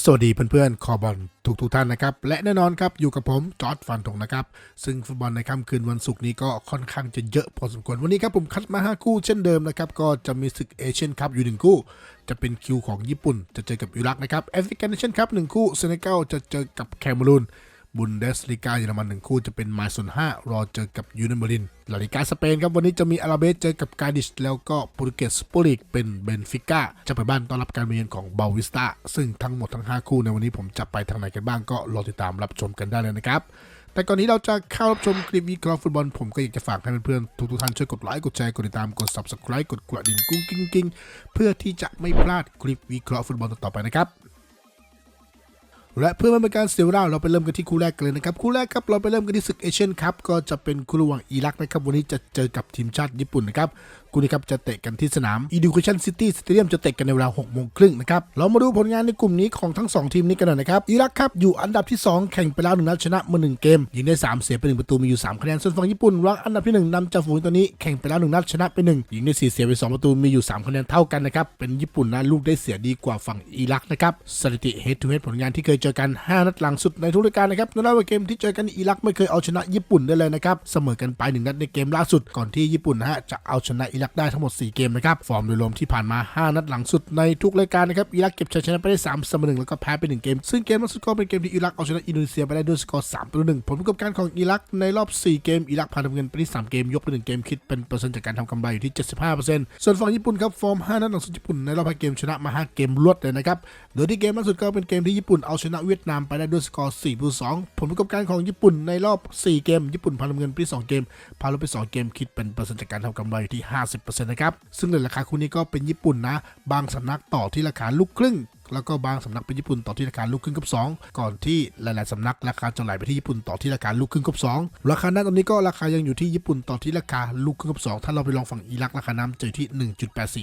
สวัสดีเพื่อนๆ คอบอลทุกทุกๆท่านนะครับ และแน่นอนครับ อยู่กับผมจอร์ดฟันธงนะครับ ซึ่งฟุตบอลในค่ำคืนวันศุกร์นี้ก็ค่อนข้างจะเยอะพอสมควร วันนี้ครับผมคัดมา 5 คู่เช่นเดิมนะครับ ก็จะมีศึกเอเชียนคัพอยู่ 1 คู่ จะเป็นคิวของญี่ปุ่น จะเจอกับอิรักนะครับแอฟริกันเนชั่นคัพหนึ่งคู่เซเนกัลจะเจอกับแคนารูน บุนเดสลิกาเยอรมันหนึ่งคู่จะเป็นไมซ์ส่วน5รอเจอกับยูเนเบรินลาลิกาสเปนครับวันนี้จะมีอาราเบสเจอกับกาดิชแล้วก็โปรตุเกสสโปลิกเป็นเบนฟิก้าจะไปบ้านต้อนรับการมาเยือนของเบาวิสตาซึ่งทั้งหมดทั้ง 5 คู่ในวันนี้ผมจะไปทางไหนกันบ้างก็รอติดตามรับชมกันได้เลยนะครับแต่ก่อนที่เราจะเข้ารับชมคลิปวิเคราะห์ฟุตบอลผมก็อยากจะฝากให้เพื่อนๆทุกๆท่านช่วยกดไลค์กดแชร์กดติดตามกด subscribe กดกระดิ่งกุ้งกิ้งกิ้งเพื่อที่จะไม่พลาดคลิปวิเคราะห์ฟุตบอลต่อไปนะครับ และเพื่อไม่เป็นการเสียเวลาเราไปเริ่มกันที่คู่แรกกันเลยนะครับคู่แรกครับเราไปเริ่มกันที่ศึกเอเชียนคัพก็จะเป็นคู่ระหว่างอิรักนะครับวันนี้จะเจอกับทีมชาติญี่ปุ่นนะครับ คู่นี้ครับจะเตะกันที่สนาม Education City Stadium จะเตะกันในเวลา6โมงครึ่งนะครับเรามาดูผลงานในกลุ่มนี้ของทั้ง 2 ทีมนี้กันหน่อยนะครับอิรักครับอยู่อันดับที่ 2 แข่งไปแล้วหนึ่งนัดชนะมาหนึ่งเกมยิงได้ 3 เสียไป1ประตูมีอยู่ 3 คะแนนส่วนฝั่งญี่ปุ่นรังอันดับที่1นำจากฝูงตัวนี้แข่งไปแล้วหนึ่งนัดชนะไป1ยิงได้4เสียไป2ประตูมีอยู่3คะแนนเท่ากันนะครับเป็นญี่ปุ่นนะลูกได้เสียดีกว่าฝั่งอิรักนะครับสถิติ head to head ผลงานที่เคยเจอกัน 5 นัดหลังสุดในทุกรายการนะครับนับว่าเกมที่เจอกันอิรักไม่เคยเอาชนะญี่ปุ่นได้เลยนะครับเสมอกันไปหนึ่งนัดในเกมล่าสุดก่อนที่ญี่ปุ่นนะฮะจะเอาชนะอิรักได้ทั้งหมด 4 เกมนะครับ ฟอร์มโดยรวมที่ผ่านมา 5 นัดหลังสุดในทุกรายการนะครับ อิรักเก็บชัยชนะไปได้3เสมอหนึ่งแล้วก็แพ้ไป 1 เกม ซึ่งเกมล่าสุดก็เป็นเกมที่อิรักเอาชนะอินโดนีเซียไปได้ด้วยสกอร์3ต่อ1ผลประกอบการของอิรักในรอบ 4 เกม อิรักพาทำเงินไปที่3เกม ยกไป1เกมคิดเป็นเปอร์เซ็นต์จากการทำกำไรอยู่ที่ 75%ส่วนฝั่งญี่ปุ่นครับฟอร์ม 5 นัดหลังสุดญี่ปุ่นในรอบ5เกมชนะมา 5 เกมรวดเลยนะครับ โดยที่เกมล่าสุดก็เป็นเกมที่ญี่ปุ่นเอาชนะเวียดนามไปได้ด้วยสกอร์4ต่อ2ผลประกอบการของญี่ปุ่นในรอบ 4 เกม ญี่ปุ่นพาทำเงินไปที่2เกมพาลดไป2เกมคิดเป็นเปอร์เซ็นต์จากการทำกำไรอยู่ที่5 50%นะครับ ซึ่งในราคาคู่นี้ก็เป็นญี่ปุ่นนะ บางสำนักต่อที่ราคาลูกครึ่ง แล้วก็บางสำนักเป็นญี่ปุ่นต่อที่ราคาลูกครึ่งกับ 2 ก่อนที่หลาย ๆสำนักราคาจะไหลไปที่ญี่ปุ่นต่อที่ราคาลูกครึ่งกับ 2 ราคาหน้าตอนนี้ก็ราคายังอยู่ที่ญี่ปุ่นต่อที่ราคาลูกครึ่งกับ 2 ถ้าเราไปลองฝั่งอิรักราคาน้ำเจอที่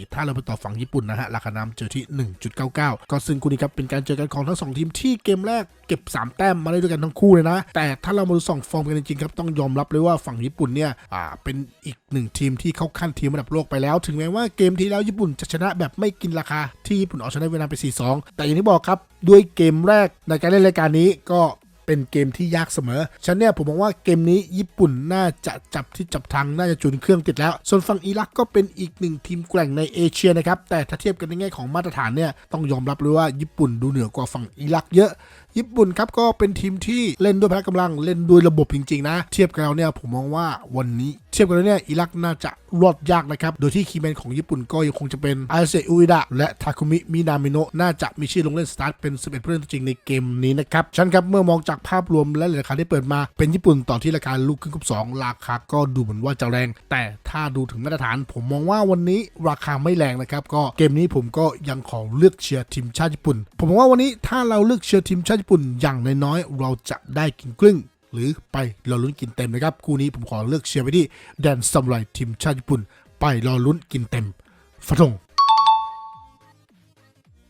1.84 ถ้าเราไปต่อฝั่งญี่ปุ่นนะฮะราคาน้ำเจอที่ 1.99 ก็ซึ่งคู่นี้ครับเป็นการเจอกันของทั้งสองทีมที่เกมแรกเก็บ 3 แต้มมาได้ด้วยกันทั้งคู่เลยนะ แต่ถ้าเรามาดูสองฟอร์มกันจริงๆครับต้องยอมรับเลยว่าฝั่งญี่ปุ่นเนี่ยอ่าเป็นอีกหนึ่งทีมที่เข้าขั้นทีมระดับโลกไปแล้ว ถึงแม้ว่าเกมที่แล้วญี่ปุ่นจะชนะแบบไม่กินราคาที่ญี่ปุ่นเอาชนะเวียดนามไป 4-2แต่อย่างที่บอกครับด้วยเกมแรกในการเล่นรายการนี้ก็เป็นเกมที่ยากเสมอ ฉันเนี่ยผมมองว่าเกมนี้ญี่ปุ่นน่าจะจับที่จับทางน่าจะจุนเครื่องติดแล้ว ส่วนฝั่งอิรักก็เป็นอีกหนึ่งทีมแกร่งในเอเชียนะครับ แต่ถ้าเทียบกันในแง่ของมาตรฐานเนี่ยต้องยอมรับเลยว่าญี่ปุ่นดูเหนือกว่าฝั่งอิรักเยอะญี่ปุ่นครับก็เป็นทีมที่เล่นด้วยพละกำลังเล่นด้วยระบบจริงๆนะ เทียบกันแล้วเนี่ยผมมองว่าวันนี้เทียบกันแล้วเนี่ยอิรักน่าจะรอดยากนะครับ โดยที่คีย์แมนของญี่ปุ่นก็ยังคงจะเป็นอาเซอุอิดะและทาคุมิมินามิโนะน่าจะมีชื่อลงเล่นสตาร์ทเป็น 11ผู้เล่นจริงในเกมนี้นะครับฉันครับเมื่อมองจากภาพรวมและราคาที่เปิดมาเป็นญี่ปุ่นต่อที่ราคาลูกครึ่งกับสองราคาก็ดูเหมือนว่าจะแรง แต่ถ้าดูถึงมาตรฐาน ผมมองว่าวันนี้ราคาไม่แรงนะครับก็เกมนี้ผมก็ยังขอเลือกเชียร์ทีมชาติญี่ปุ่น ผมมองว่าวันนี้ถ้าเราเลือกเชียร์ทีมชาติญี่ปุ่นอย่างน้อยๆเราจะได้กินครึ่ง หรือไปรอลุ้นกินเต็มนะครับ คู่นี้ผมขอเลือกเชียร์ไปที่แดนซัมไรทีมชาติญี่ปุ่น ไปรอลุ้นกินเต็มฟะทง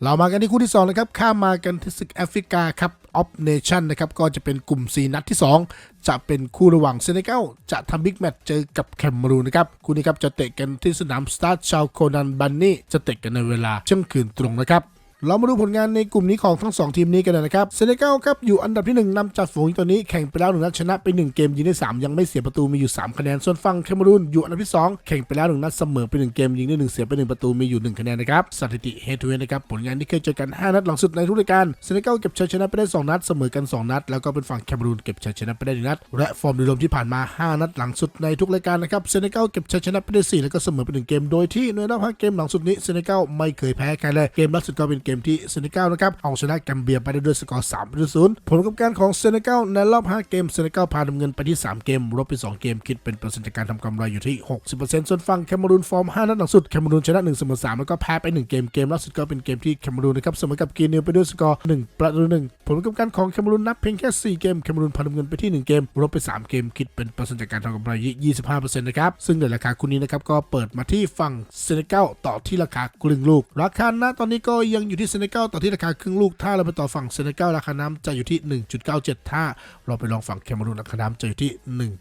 เรามากันที่คู่ที่2นะครับ ข้ามมากันที่ศึกแอฟริกาครับออฟเนชั่นนะครับ ก็จะเป็นกลุ่ม 4 นัดที่ 2 จะเป็นคู่ระหว่างเซเนกัลจะทำบิ๊กแมตช์เจอกับแคมรูนนะครับ คู่นี้ครับจะเตะกันที่สนามสตาร์ชาวโคนันบันนี่จะเตะกันในเวลาเที่ยงคืนตรงนะครับ เรามาดูผลงานในกลุ่มนี้ของทั้ง 2 ทีมนี้กันนะครับเซเนกัลครับอยู่อันดับที่ 1นำจากฝูงตัวนี้แข่งไปแล้วหนึ่งนัดชนะไป 1 เกมยิงได้ 3 ยังไม่เสียประตูมีอยู่ 3 คะแนน ส่วนฝั่งแคเมรูนอยู่อันดับที่ 2 แข่งไปแล้วหนึ่งนัดเสมอไป 1 เกมยิงได้ 1 เสียไป 1 ประตูมีอยู่ 1 คะแนนนะครับสถิติเฮดทูเฮดนะครับผลงานที่เคยเจอกัน 5 นัดหลังสุดในทุกรายการเซเนกัลเก็บชัยชนะไปได้ 2 นัดเสมอกัน 2 นัด แล้วก็เป็นฝั่งแคเมรูนเก็บชัยชนะไปได้1นัดและฟอร์มโดยรวมที่ผ่านมา 5 นัดหลังสุดในทุกรายการนะครับเซเนกัลเก็บชัยชนะไปได้4แล้วก็เสมอไป1เกมโดยที่ในรอบ5เกมหลังสุดนี้เซเนกัลไม่เคยแพ้ใครเลยเกมล่าสุดก็เป็นเกกมที่เซเนกัลนะครับเอาชนะแกมเบียไปได้ด้วยสกอร์3ต่อ0ผลประกอบการของเซเนกัลในรอบ 5 เกมเซเนกัลพาดำเงินไปที่ 3 เกมลบไป 2 เกม คิดเป็นเปอร์เซ็นต์การทำกำไรอยู่ที่ 60%ส่วนฝั่งแคเมรูนฟอร์ม 5 นัดหลังสุดแคเมรูนชนะ1เสมอ3แล้วก็แพ้ไป 1 เกมเกมล่าสุดก็เป็นเกมที่แคเมรูนนะครับเสมอกับกีเนียไปด้วยสกอร์ 1 ประตู1ผลประกอบการของแคเมรูนนับเพียงแค่ 4 เกมแคเมรูนพาดำเงินไปที่ 1 เกมลบไป 3 เกมคิดเป็นเปอร์เซ็นต์การทำกำไรยี่25%นะครับซึ่งในราคาคู่นี้นะครับก็เปิดมาที่ฝั่งเซเนกัลต่อที่ราคากลึงลูก ราคาณตอนนี้ก็ยังอยู่อยู่ที่เซเนกัลต่อที่ราคาครึ่งลูก ถ้าเราไปต่อฝั่งเซเนกัลราคาน้ำจะอยู่ที่ 1.97 ถ้าเราไปลองฝั่งแคมารูนราคาน้ำจะอยู่ที่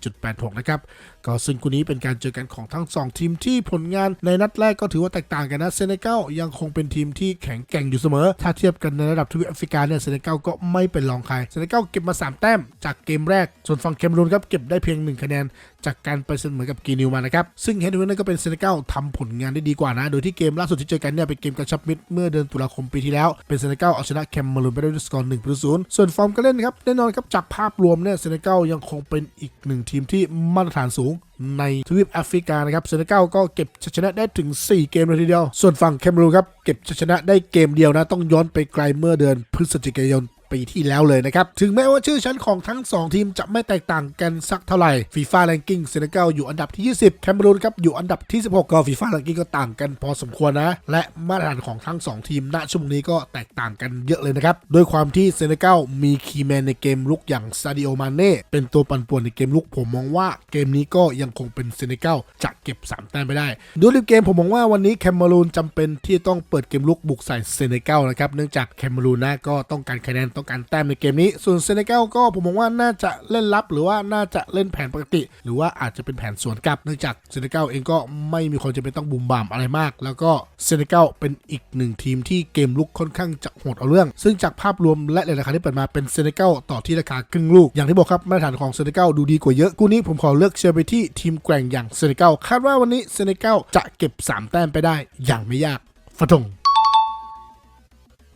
1.86 นะครับก็ซึ่งคู่นี้เป็นการเจอกันของทั้ง 2 ทีมที่ผลงานในนัดแรกก็ถือว่าแตกต่างกันนะเซเนกัลยังคงเป็นทีมที่แข็งแกร่งอยู่เสมอ ถ้าเทียบกันในระดับทวีปแอฟริกาเนี่ยเซเนกัลก็ไม่เป็นรองใครเซเนกัลเก็บมา 3 แต้มจากเกมแรก ส่วนฝั่งแคมรูนครับเก็บได้เพียง 1 คะแนน จากการไปเสมอกับกีนิวมานะครับซึ่งเฮดเวนก็เป็นเซเนกัลทำผลงานได้ดีกว่านะ โดยที่เกมล่าสุดที่เจอกันเนี่ยเป็นเกมกระชับมิตรเมื่อเดือนตุลาคมปีที่แล้วเป็นเซเนกัลเอาชนะแคมเมรูนไปได้ด้วยสกอร์1ประตูศูนย์ส่วนฟอร์มการเล่นครับแน่นอนครับจากภาพรวมเนี่ยเซเนกัลยังคงเป็นอีกหนึ่งทีมที่มาตรฐานสูงในทวีปแอฟริกานะครับเซเนกัลก็เก็บชัยชนะได้ถึง 4 เกมเลยทีเดียว ส่วนฝั่งแคมเมรูนครับเก็บชัยชนะได้เกมเดียวนะ ต้องย้อนไปไกลเมื่อเดือนพฤศจิกายน ปีที่แล้วเลยนะครับ ถึงแม้ว่าชื่อชั้นของทั้ง 2 ทีมจะไม่แตกต่างกันสักเท่าไหร่ฟีฟ่าแรงกิ้งเซเนกัลอยู่อันดับที่ 20 แคมเบรูนครับอยู่อันดับที่ 16 ก็ฟีฟ่าแรงกิ้งก็ต่างกันพอสมควรนะ และมาตรฐานของทั้ง 2 ทีมณช่วงนี้ก็แตกต่างกันเยอะเลยนะครับโดยความที่เซเนกัลมีคีแมนในเกมลุกอย่างซาดิโอมาเน่เป็นตัวปั่นป่วนในเกมลุกผมมองว่าเกมนี้ก็ยังคงเป็นเซเนกัลจะเก็บ3แต้มไปได้ดูรีบเกมผมมองว่าวันนี้แคมเบรูนจำเป็นที่ต้องเปิดเกมลุกบุกใส่เซเนกัลนะครับเนื่องจากแคมเบรูนนะก็ต้องการคะแนนต้องการแต้มในเกมนี้ ส่วนเซเนกัลก็ผมมองว่าน่าจะเล่นรับ หรือว่าน่าจะเล่นแผนปกติ หรือว่าอาจจะเป็นแผนสวนกลับเนื่องจากเซเนกัลเองก็ไม่มีความจำเป็นต้องบุมบามอะไรมาก แล้วก็เซเนกัลเป็นอีกหนึ่งทีมที่เกมลุกค่อนข้างจะโหดเอาเรื่อง ซึ่งจากภาพรวมและในราคาที่เปิดมาเป็นเซเนกัลต่อที่ราคาครึ่งลูก อย่างที่บอกครับมาตรฐานของเซเนกัลดูดีกว่าเยอะคู่นี้ผมขอเลือกเชียร์ไปที่ทีมแกร่งอย่างเซเนกัลคาดว่าวันนี้เซเนกัลจะเก็บสามแต้มไปได้อย่างไม่ยากฟะทง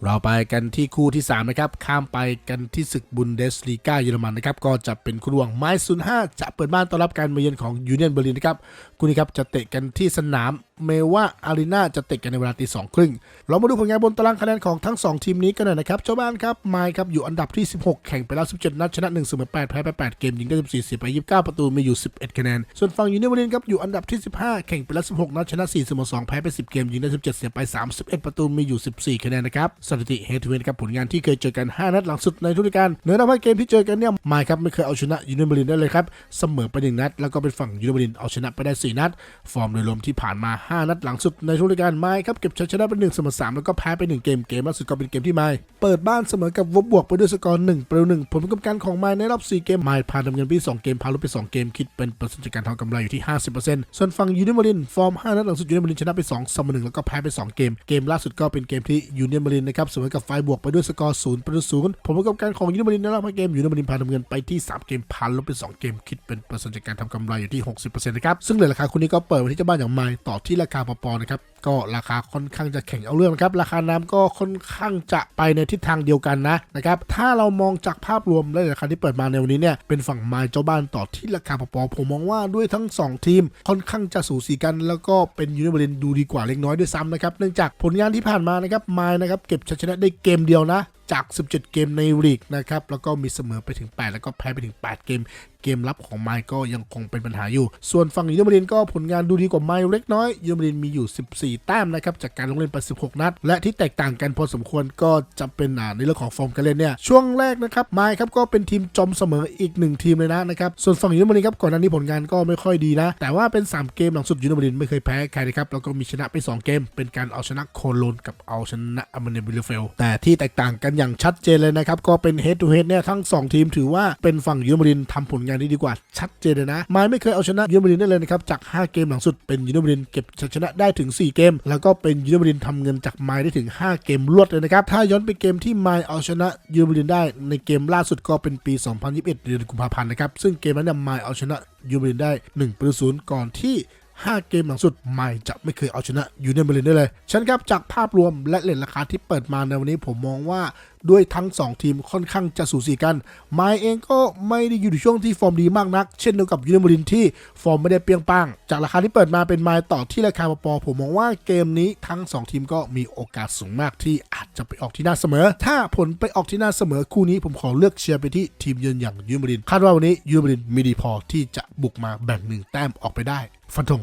เราไปกันที่คู่ที่ 3 นะครับ ข้ามไปกันที่ศึกบุนเดสลีกาเยอรมันนะครับ ก็จะเป็นคู่ระหว่างไม้ศูนย์ห้าจะเปิดบ้านต้อนรับการมาเยือนของยูเนียนเบอร์ลินนะครับ คู่นี้ครับจะเตะกันที่สนาม เมว่าอารีนาจะเตะกันในเวลาตีสองครึ่ง เรามาดูผลงานบนตารางคะแนนของทั้ง 2 ทีมนี้กันหน่อยนะครับเจ้าบ้านครับไมค์ครับอยู่อันดับที่ 16 แข่งไปแล้ว 17 นัดชนะ1เสมอ8แพ้ไป 8 เกมยิงได้14เสียไป 29 ประตูมีอยู่ 11 คะแนน ส่วนฝั่งยูเนเบอร์ลินครับอยู่อันดับที่ 15 แข่งไปแล้ว 16 นัดชนะ4เสมอ2แพ้ไป 10 เกมยิงได้ 17 เสียไป 31 ประตูมีอยู่ 14 คะแนนนะครับสถิติเฮดทูเฮดครับผลงานที่เคยเจอกัน 5 นัดหลังสุดในทุกกาลเหนือนับว่าเกมที่เจอกันเนี่ยไมค์ครับไม่เคยเอาชนะยูเนเบอร์ลินได้เลยครับเสมอไป1นัด แล้วก็เป็นฝั่งยูเนเบอร์ลินเอาชนะไปได้ 4 นัด ฟอร์มโดยรวมที่ผ่านมา5 นัดหลังสุดในทุกฤดูกาลไมค์ครับเก็บชัยชนะไป1เสมอ3แล้วก็แพ้ไป 1 เกมเกมล่าสุดก็เป็นเกมที่ไมค์เปิดบ้านเสมอกับวบบวกไปด้วยสกอร์1ประตู1ผลประกอบการของไมค์ในรอบ 4 เกมไมค์พาดำเนินไป2เกมพาลดไป 2 เกมคิดเป็นเปอร์เซ็นต์การทำกำไรอยู่ที่ 50%ส่วนฝั่งยูเนียนเบอร์ลินฟอร์ม 5 นัดหลังสุดยูเนียนเบอร์ลินชนะไป2เสมอ1แล้วก็แพ้ไป 2 เกมเกมล่าสุดก็เป็นเกมที่ยูเนียนเบอร์ลินนะครับเสมอกับไฟบวกไปด้วยสกอร์0ประตู0ผลประกอบการของยูเนียนเบอร์ลินในรอบ5เกมยูเนียนเบอร์ลินพาดำเนินไปที่ 3 เกมพาลดไป 2 เกมคิดเป็นเปอร์เซ็นต์การทำกำไรอยู่ที่ 60%นะครับซึ่งเลยราคาคุณนี้ก็เปิดไว้ที่เจ้าบ้านอย่างไมค์ต่อที่ราคาปอๆนะครับก็ราคาค่อนข้างจะแข่งเอาเรื่องนะครับราคาน้ำก็ค่อนข้างจะไปในทิศทางเดียวกันนะนะครับถ้าเรามองจากภาพรวมและราคาที่เปิดมาในวันนี้เนี่ยเป็นฝั่งไมค์เจ้าบ้านต่อที่ราคาปอๆผมมองว่าด้วยทั้ง 2 ทีมค่อนข้างจะสูสีกัน แล้วก็เป็นยูเนเบรินดูดีกว่าเล็กน้อยด้วยซ้ำนะครับเนื่องจากผลงานที่ผ่านมานะครับไมค์นะครับเก็บชัยชนะได้เกมเดียวนะจาก 17 เกมในลีกนะครับ แล้วก็มีเสมอไปถึง 8 แล้วก็แพ้ไปถึง 8 เกม เกมรับของไมค์ก็ยังคงเป็นปัญหาอยู่ ส่วนฝั่งยูเนเบรินก็ผลงานดูดีกว่าไมค์เล็กน้อยยูเนเบรินมีอยู่ 14 แต้มนะครับ จากการลงเล่นไป 16 นัด และที่แตกต่างกันพอสมควรก็จะเป็นในเรื่องของฟอร์มการเล่นเนี่ย ช่วงแรกนะครับไมค์ครับก็เป็นทีมจอมเสมออีกหนึ่งทีมเลยนะนะครับ ส่วนฝั่งยูเนเบรินครับก่อนหน้านี้ผลงานก็ไม่ค่อยดีนะ แต่ว่าเป็น 3 เกมหลังสุดยูเนเบรินไม่เคยแพ้ใครนะครับ แล้วก็มีชนะไป 2 เกม เป็นการเอาชนะโคโลนกับเอาชนะอเมเนบิลเฟลแต่ที่แตกต่างกันอย่างชัดเจนเลยนะครับ ก็เป็น head to head เนี่ยทั้ง 2 ทีมถือว่าเป็นฝั่งยูเนเบรินทำผลงานได้ดีกว่าชัดเจนเลยนะไมค์ไม่เคยเอาชนะยูเนเบรินได้เลยนะครับจาก 5 เกมหลังสุดเป็นยูเนเบรินเก็บชัยชนะได้ถึง 4 เกม แล้วก็เป็นยูเนเบรินทำเงินจากไมค์ได้ถึง 5 เกมรวดเลยนะครับถ้าย้อนไปเกมที่ไมค์เอาชนะยูเนเบรินได้ในเกมล่าสุดก็เป็นปี 2021 เดือนกุมภาพันธ์นะครับซึ่งเกมนั้นไมค์เอาชนะยูเนเบรินได้1ประตูศูนย์ก่อนที่ 5 เกมหลังสุดไม่จะไม่เคยเอาชนะยูเนียนเบอร์ลินได้เลยฉันครับจากภาพรวมและเลนราคาที่เปิดมาในวันนี้ผมมองว่า ด้วยทั้ง 2 ทีมค่อนข้างจะสูสีกันไมเองก็ไม่ได้อยู่ในช่วงที่ฟอร์มดีมากนัก เช่นเดียวกับยูเนียนเบอร์ลินที่ฟอร์มไม่ได้เปรียงปังจากราคาที่เปิดมาเป็นไมต่อที่ราคาปอผมมองว่าเกมนี้ทั้ง 2 ทีมก็มีโอกาสสูงมากที่อาจจะไปออกที่หน้าเสมอ ถ้าผลไปออกที่หน้าเสมอคู่นี้ผมขอเลือกเชียร์ไปที่ทีมเยือนอย่างยูเนียนเบอร์ลินคาดว่าวันนี้ยูเนียนเบอร์ลินมีดีพอที่จะบุกมาแบ่งหนึ่งแต้มออกไปได้ฟันธง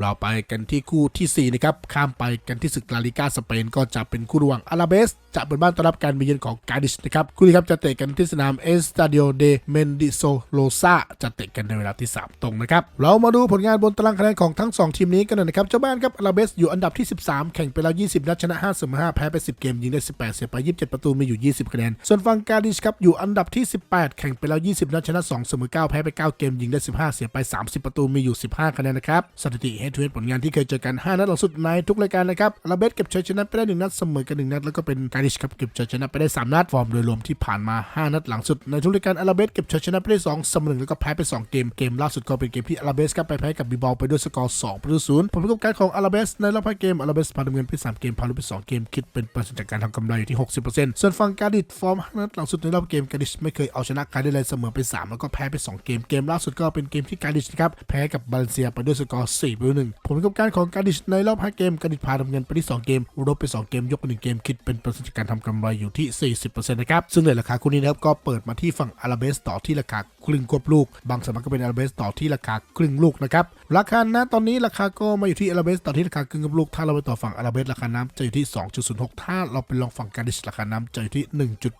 เราไปกันที่คู่ทีสี่ 4 นะครับ ข้ามไปกันที่ศึกลาลิกาสเปนก็จะเป็นคู่ระหว่างอาราเบส จะเปิดบ้านต้อนรับการมาเยือนของกาดิชนะครับ คู่นี้ครับจะเตะกันที่สนามเอสตาดิโอเดเมนดิโซโลซาจะเตะกันในเวลาที่ 3 ตรงนะครับ เรามาดูผลงานบนตารางคะแนนของทั้ง 2 ทีมนี้กันหน่อยนะครับ เจ้าบ้านครับอาราเบสอยู่อันดับที่ 13 แข่งไปแล้ว 20 นัดชนะ5เสมอ5แพ้ไป 10 เกมยิงได้ 18 เสียไป 27 ประตูมีอยู่ 20 คะแนน ส่วนฝั่งกาดิชครับอยู่อันดับที่ 18 แข่งไปแล้ว 20 นัดชนะ2เสมอ9แพ้ไป 9 เกมยิงได้ 15 เสียไป 30 ประตูมีอยู่ 15 คะแนนนะครับสถิติเฮดทูเฮดผลงานที่เคยเจอกัน 5 นัดหลังสุดในทุกรายการนะครับอาราเบสเก็บชัยชนะไปได้ 1 นัดเสมอกัน 1 นัด แล้วก็เป็นกาดิชครับเก็บชัยชนะไปได้ 3 นัด ฟอร์มโดยรวมที่ผ่านมา 5 นัดหลังสุดในทุกรายการอาราเบสเก็บชัยชนะไปได้2เสมอ1แล้วก็แพ้ไป 2 เกม เกมล่าสุดก็เป็นเกมที่อาราเบสครับไปแพ้กับบีบอลไปด้วยสกอร์2ประตูศูนย์ผลประกอบการของอาราเบสในรอบ5เกมอาราเบสพาดำเนินไป3เกมพาลุไป2เกมคิดเป็นเปอร์เซ็นต์จากการทำกำไรอยู่ที่ 60%ส่วนฝั่งกาดิชฟอร์ม5นัดหลังสุดในรอบเกมกาดิชไม่เคยเอาชนะใครได้เลยเสมอไป 3 แล้วก็แพ้ไป 2 เกมเกมล่าสุดก็เป็นเกมที่กาดิชนะครับแพ้กับบาเลนเซียไปด้วยสกอร์4ประตู1 ผลประกอบการของการดิชในรอบ 5 เกมการดิชพาทำเงินไปที่ 2 เกมรบไป 2 เกมยกไป1เกมคิดเป็นเปอร์เซ็นต์จากการทำกำไรอยู่ที่ 40%นะครับซึ่งในราคาคู่นี้นะครับก็เปิดมาที่ฝั่งอาราเบสต่อที่ราคาครึ่งควบลูก บางสำนักก็เป็นอาราเบสต่อที่ราคาครึ่งลูกนะครับ ราคานะตอนนี้ราคาก็มาอยู่ที่อาราเบสต่อที่ราคาครึ่งควบลูก ถ้าเราไปต่อฝั่งอาราเบสราคาน้ำจะอยู่ที่ 2.06 ถ้าเราไปลองฝั่งการดิชราคาน้ำจะอยู่ที่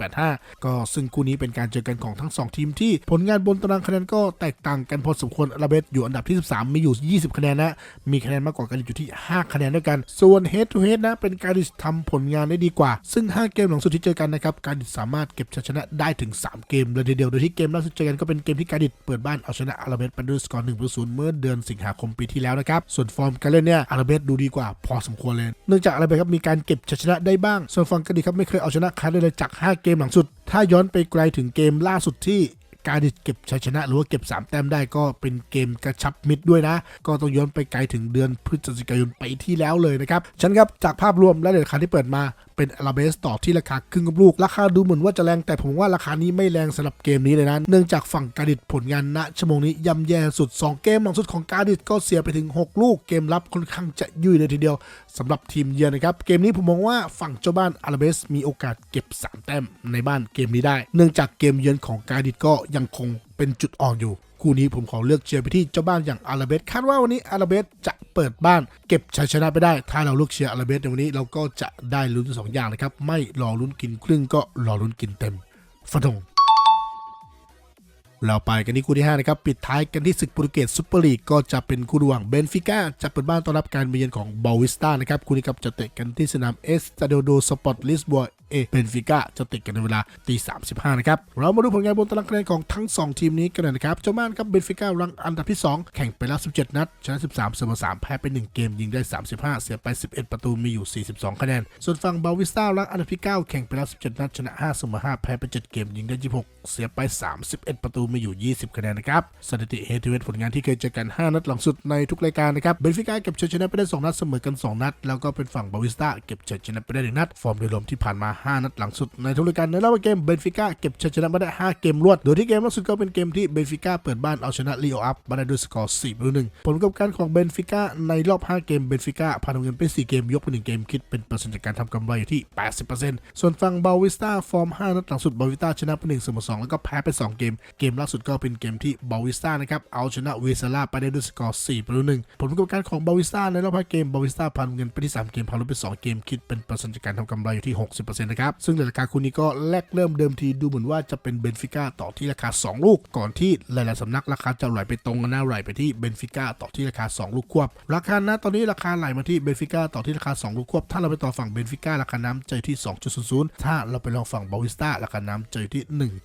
1.85 ก็ซึ่งคู่นี้เป็นการเจอกันของทั้ง 2 ทีมที่ผลงานบนตารางคะแนนก็แตกต่างกันพอสมควรอาราเบสอยู่อันดับที่ 13 มีอยู่ 20 คะแนนนะ มีคะแนนมากกว่าการดิชอยู่ที่ 5 คะแนนด้วยกัน ส่วน head to head นะเป็นการดิชทำผลงานได้ดีกว่า ซึ่ง 5 เกมหลังสุดที่เจอกันนะครับการดิชสามารถเก็บชัยชนะได้ถึง 3 เกมเลยทีเดียวโดยที่เกมล่าสุดเจอกันก็เป็นเกมที่การดิชเปิดบ้านเอาชนะอาราเบสไปด้วยสกอร์1ประศูนย์เมื่อเดือนสิงหาคมปีที่แล้วนะครับส่วนฟอร์มการเล่นเนี่ยอาราเบสดูดีกว่าพอสมควรเลยเนื่องจากอาราเบสครับมีการเก็บชัยชนะได้บ้าง ส่วนฟอร์มการดิชครับไม่เคยเอาชนะใครได้เลยจาก 5 เกมหลังสุด ถ้าย้อนไปไกลถึงเกมล่าสุดที่ การดิเก็บชัยชนะหรือว่าเก็บ 3 แต้มได้ก็เป็นเกมกระชับมิตรด้วยนะ ก็ต้องย้อนไปไกลถึงเดือนพฤศจิกายนไปที่แล้วเลยนะครับฉันครับจากภาพรวมและราคาที่เปิดมาเป็นอาราเบสต่อที่ราคาครึ่งกับลูก ราคาดูเหมือนว่าจะแรงแต่ผมว่าราคานี้ไม่แรงสำหรับเกมนี้เลยนะ เนื่องจากฝั่งการดิชผลงานณชั่วโมงนี้ย่ำแย่สุด 2 เกมหลังสุดของการดิชก็เสียไปถึง 6 ลูกเกมรับค่อนข้างจะยุ่ยเลยทีเดียวสำหรับทีมเยือนนะครับ เกมนี้ผมมองว่าฝั่งเจ้าบ้านอาราเบสมีโอกาสเก็บ 3 แต้มในบ้านเกมนี้ได้ เนื่องจากเกมเยือนของกาดิชก็ยังคงเป็นจุดอ่อนอยู่ คู่นี้ผมขอเลือกเชียร์ไปที่เจ้าบ้านอย่างอาราเบสคาดว่าวันนี้อาราเบสจะเปิดบ้านเก็บชัยชนะไปได้ ถ้าเราเลือกเชียร์อาราเบสในวันนี้เราก็จะได้ลุ้นสองอย่างนะครับไม่รอลุ้นกินครึ่งก็รอลุ้นกินเต็มฟันธง เราไปกันที่คู่ที่ 5 นะครับ ปิดท้ายกันที่ศึกโปรตุเกสซุปเปอร์ลีกก็จะเป็นคู่ระหว่างเบนฟิก้าจะเปิดบ้านต้อนรับการมาเยือนของบอวิสตานะครับ คู่นี้ครับจะเตะกันที่สนามเอสตาเดโดสปอร์ตลิสบัว เอเบนฟิก้าจะเตะกันในเวลาตี35นะครับ เรามาดูผลงานบนตารางคะแนนของทั้ง 2 ทีมนี้กันนะครับ เจ้าบ้านครับเบนฟิก้ารังอันดับที่ 2 แข่งไปแล้ว 17 นัด ชนะ 13 เสมอ 3 แพ้ไป 1 เกม ยิงได้ 35 เสียไป 11 ประตู มีอยู่ 42 คะแนน ส่วนฝั่งบาวิสตารังอันดับที่ 9 แข่งไปแล้ว 17 นัด ชนะ 5 เสมอ 5 แพ้ไป 7 เกม ยิงได้ 26 เสียไป 31 ประตู มีอยู่ 20 คะแนนนะครับ สถิติเฮดทูเฮดผลงานที่เคยเจอกัน 5 นัดหลังสุดในทุกรายการนะครับ เบนฟิก้าเก็บชัยชนะไปได้ 2 นัด เสมอกัน 2 นัด แล้วก็เป็นฝั่งบาวิสตาเก็บชัยชนะไปได้1นัด ฟอร์มโดยรวมที่ผ่านมา5 นัดหลังสุดในทุกรายการในรอบเกมเบนฟิก้าเก็บชัยชนะมาได้ 5 เกมรวด โดยที่เกมล่าสุดก็เป็นเกมที่เบนฟิก้าเปิดบ้านเอาชนะลีโออัพมาได้ด้วยสกอร์4ประตูหนึ่งผลประกอบการของเบนฟิก้าในรอบ 5 เกมเบนฟิก้าพาทำเงินไป 4 เกมยกไป1เกมคิดเป็นเปอร์เซ็นต์จากการทำกำไรอยู่ที่ 80%ส่วนฝั่งบาวิสตาฟอร์ม 5 นัดหลังสุดบาวิสตาชนะไป1เสมอ2แล้วก็แพ้ไป 2 เกม เกมล่าสุดก็เป็นเกมที่บาวิสตานะครับเอาชนะเวซาล่าไปได้ด้วยสกอร์4ประตูหนึ่งผลประกอบการของบาวิสตาในรอบ5เกมบาวิสตาพาทำเงินไปที่3เกมพาลดไป2เกมคิดเป็นเปอร์เซ็นต์จากการทำกำไรอยู่ที่ 60%นะครับ ซึ่งในราคาคู่นี้ก็แลกเริ่มเดิมทีดูเหมือนว่าจะเป็นเบนฟิก้าต่อที่ราคา 2 ลูก ก่อนที่หลายๆสำนักราคาจะไหลไปตรงกันหน้าไหลไปที่เบนฟิก้าต่อที่ราคา 2 ลูกควบ ราคานะตอนนี้ราคาไหลมาที่เบนฟิก้าต่อที่ราคา 2 ลูกควบ ถ้าเราไปต่อฝั่งเบนฟิก้าราคาน้ำจะอยู่ที่ 2.00 ถ้าเราไปลองฝั่งบาวิสตาราคาน้ำจะอยู่ที่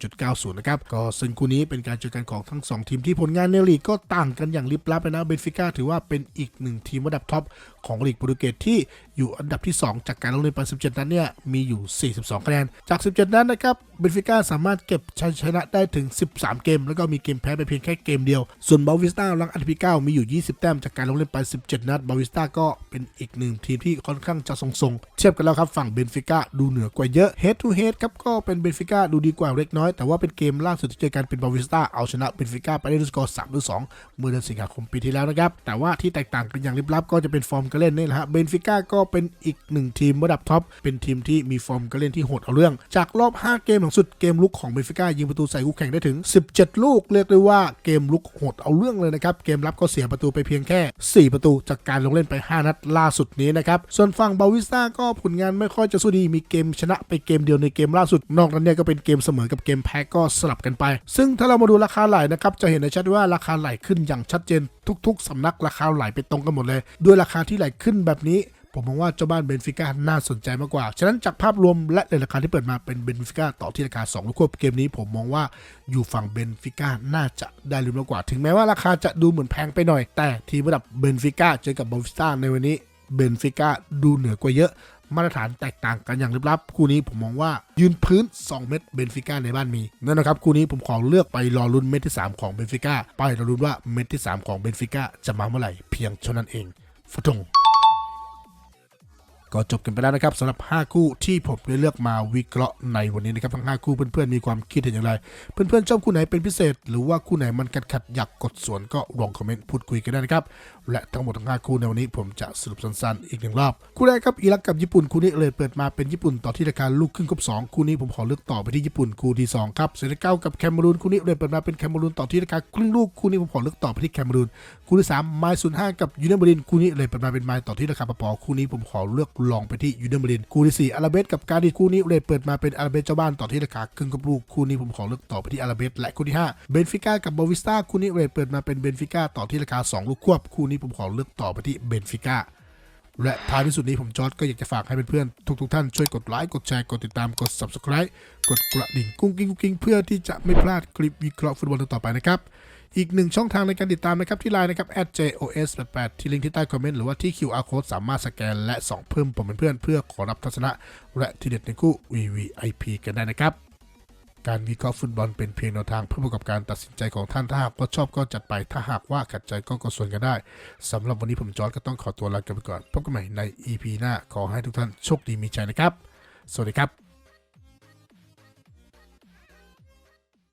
1.90 นะครับ ก็ซึ่งคู่นี้เป็นการเจอกันของทั้ง 2 ทีมที่ผลงานในลีกก็ต่างกันอย่างลิบลับเลยนะ เบนฟิก้าถือว่าเป็นอีกหนึ่งทีมระดับท็อปของลีกโปรตุเกสที่ อยู่อันดับที่ 2 จากการลงเล่นไป 17 นัดเนี่ยมีอยู่ 42 คะแนน จาก 17 นัดนะครับเบนฟิก้าสามารถเก็บชัยชนะได้ถึง 13 เกม แล้วก็มีเกมแพ้ไปเพียงแค่เกมเดียว ส่วนบาวิสตารังอันดับที่ 9 มีอยู่ 20 แต้มจากการลงเล่นไป 17 นัดบาวิสตาก็เป็นอีกหนึ่งทีมที่ค่อนข้างจะทรงๆเทียบกันแล้วครับฝั่งเบนฟิก้าดูเหนือกว่าเยอะ head to head ครับก็เป็นเบนฟิก้าดูดีกว่าเล็กน้อยแต่ว่าเป็นเกมล่าสุดที่เจอกันเป็นบาวิสตาเอาชนะเบนฟิก้าไปได้ด้วยสกอร์3ต่อ2เมื่อเดือนสิงหาคมปีที่แล้วนะครับแต่ว่าที่แตกต่างกันอย่างลิบลับก็จะเป็นฟอร์มการเล่นนี่แหละฮะเบนฟิก้าก็เป็นอีกหนึ่งทีมระดับท็อป เป็นทีมที่มีฟอร์มการเล่นที่โหดเอาเรื่อง จากรอบ 5 เกมหลังสุดเกมลุกของเบฟิก้ายิงประตูใส่คู่แข่งได้ถึง 17 ลูก เรียกได้ว่าเกมลุกโหดเอาเรื่องเลยนะครับ เกมรับก็เสียประตูไปเพียงแค่ 4 ประตูจากการลงเล่นไป 5 นัดล่าสุดนี้นะครับ ส่วนฝั่งบาวิสตาก็ผลงานไม่ค่อยจะสู้ดี มีเกมชนะไปเกมเดียวในเกมล่าสุด นอกนั้นเนี่ยก็เป็นเกมเสมอกับเกมแพ้ก็สลับกันไป ซึ่งถ้าเรามาดูราคาไหลนะครับ จะเห็นในชัดว่าราคาไหลขึ้นอย่างชัดเจน ทุก ๆสำนักราคาไหลไปตรงกันหมดเลย ด้วยราคาที่ไหลขึ้นแบบนี้ ผมมองว่าเจ้าบ้านเบนฟิก้าน่าสนใจมากกว่า ฉะนั้นจากภาพรวมและในราคาที่เปิดมาเป็นเบนฟิก้าต่อที่ราคา2ลูกควบเกมนี้ผมมองว่าอยู่ฝั่งเบนฟิก้าน่าจะได้ลุ้นมากกว่า ถึงแม้ว่าราคาจะดูเหมือนแพงไปหน่อย แต่ทีมระดับเบนฟิก้าเจอกับบอลฟิสตาในวันนี้เบนฟิก้าดูเหนือกว่าเยอะมาตรฐานแตกต่างกันอย่างลึกลับ คู่นี้ผมมองว่ายืนพื้น 2 เม็ดเบนฟิก้าในบ้านมีนั่นนะครับ คู่นี้ผมขอเลือกไปรอลุ้นเม็ดที่ 3 ของเบนฟิก้าไปรอลุ้นว่าเม็ดที่ 3 ของเบนฟิก้าจะมาเมื่อไหร่เพียงเท่านั้นเองฟะทง ก็จบกันไปแล้วนะครับสำหรับ 5 คู่ที่ผมได้เลือกมาวิเคราะห์ในวันนี้นะครับทั้ง 5 คู่เพื่อนๆมีความคิดเห็นอย่างไร เพื่อนๆชอบคู่ไหนเป็นพิเศษ หรือว่าคู่ไหนมันขัดขัดอยากกดสวนก็ลองคอมเมนต์พูดคุยกันได้นะครับ และทั้งหมดทั้ง5คู่ในวันนี้ผมจะสรุปสั้นๆ อีกหนึ่งรอบ คู่แรกครับอิรักกับญี่ปุ่นคู่นี้เลยเปิดมาเป็นญี่ปุ่นต่อที่รายการลูกครึ่งครบ2คู่นี้ผมขอเลือกต่อไปที่ญี่ปุ่นคู่ที่สองครับเซเนกัลกับแคเมรูนคู่นี้เลยเปิดมาเป็นแคเมรูนต่อที่รายการครึ่งลูกคู่นี้ผมขอเลือกต่อไปที่แคเมรูนคู่ที่3ไมล์ศูนย์ห้ากับยูเนเบรินคู่นี้เลยเปิดมาเป็นไมล์ต่อที่ราคาปอปอคู่นี้ผมขอเลือกลองไปที่ยูเนเบรินคู่ที่สี่อาราเบสกับการดิคู่นี้เลยเปิดมาเป็นอาราเบสเจ้าบ้านต่อที่ราคาครึ่งกับลูกคู่นี้ผมขอเลือกต่อไปที่อาราเบสและคู่ที่ห้าเบนฟิก้ากับบอวิสตาคู่นี้เลยเปิดมาเป็นเบนฟิก้าต่อที่ราคาสองลูกควบคู่นี้ผมขอเลือกต่อไปที่เบนฟิก้าและท้ายที่สุดนี้ผมจอร์ดก็อยากจะฝากให้เพื่อนๆทุกๆท่านช่วยกดไลค์กดแชร์กดติดตามกด subscribe กดกระดิ่งกุ้งกิ้งกุ้งกิ้งเพื่อที่จะไม่พลาดคลิปวิเคราะห์ฟุตบอลต่อไปนะครับ อีกหนึ่งช่องทางในการติดตามนะครับที่ไลน์นะครับ @jos88 ที่ลิงก์ที่ใต้คอมเมนต์หรือว่าที่ QR code สามารถสแกนและส่องเพิ่มผมเป็นเพื่อนเพื่อขอรับทัศนะ และทีเด็ดในคู่ VVIP กันได้นะครับ การวิเคราะห์ฟุตบอลเป็นเพียงแนวทางเพื่อประกอบการตัดสินใจของท่านถ้าหากว่าชอบก็จัดไปถ้าหากว่าขัดใจก็กดส่วนกันได้สำหรับวันนี้ผมจอร์ดก็ต้องขอตัวลากันไปก่อนพบกันใหม่ใน EP หน้าขอให้ทุกท่านโชคดีมีใจนะครับ สวัสดีครับ